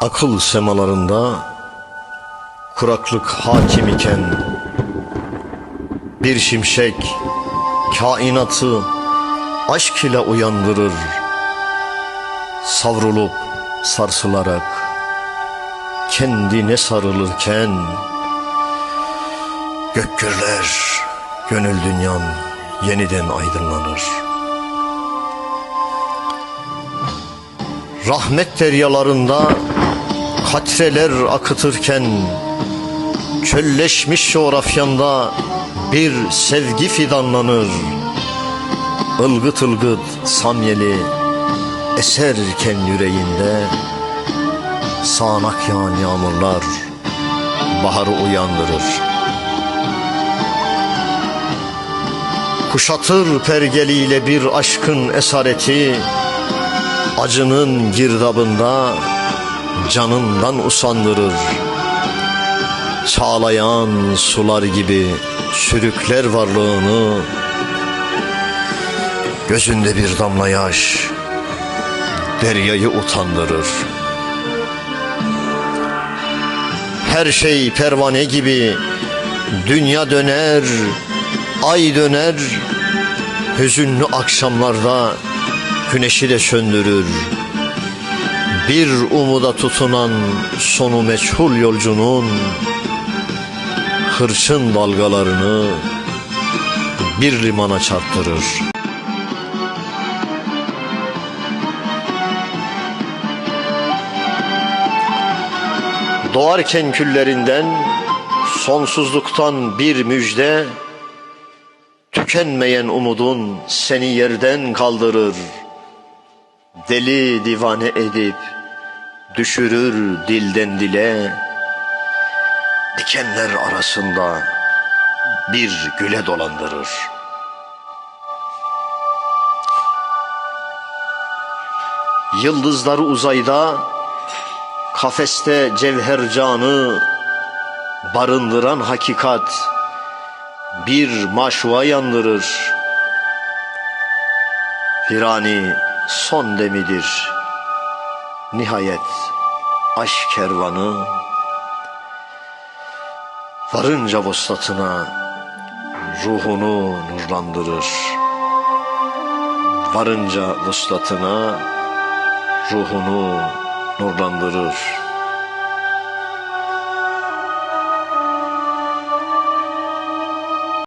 Akıl semalarında kuraklık hakim iken bir şimşek kainatı aşk ile uyandırır. Savrulup sarsılarak kendine sarılırken gök gürler, gönül dünyam yeniden aydınlanır. Rahmet deryalarında katreler akıtırken Çölleşmiş coğrafyanda bir sevgi fidanlanır. Ilgıt ılgıt samyeli eserken yüreğinde Sağanak yağan yağmurlar baharı uyandırır. Kuşatır pergeliyle bir aşkın esareti Acının girdabında canından usandırır. Çağlayan sular gibi sürükler varlığını Gözünde bir damla yaş deryayı utandırır. Her şey pervane gibi dünya döner, ay döner. Hüzünlü akşamlarda güneşi de söndürür Bir umuda tutunan sonu meçhul yolcunun Hırçın dalgalarını bir limana çarptırır. Doğarken küllerinden sonsuzluktan bir müjde Tükenmeyen umudun seni yerden kaldırır. Deli divane edip düşürür dilden dile Dikenler arasında bir güle dolandırır Yıldızları uzayda Kafeste cevher canı barındıran hakikat bir maşua yandırır. Firani son demidir. Nihayet aşk kervanı varınca vuslatına ruhunu nurlandırır. Varınca vuslatına ruhunu nurlandırır.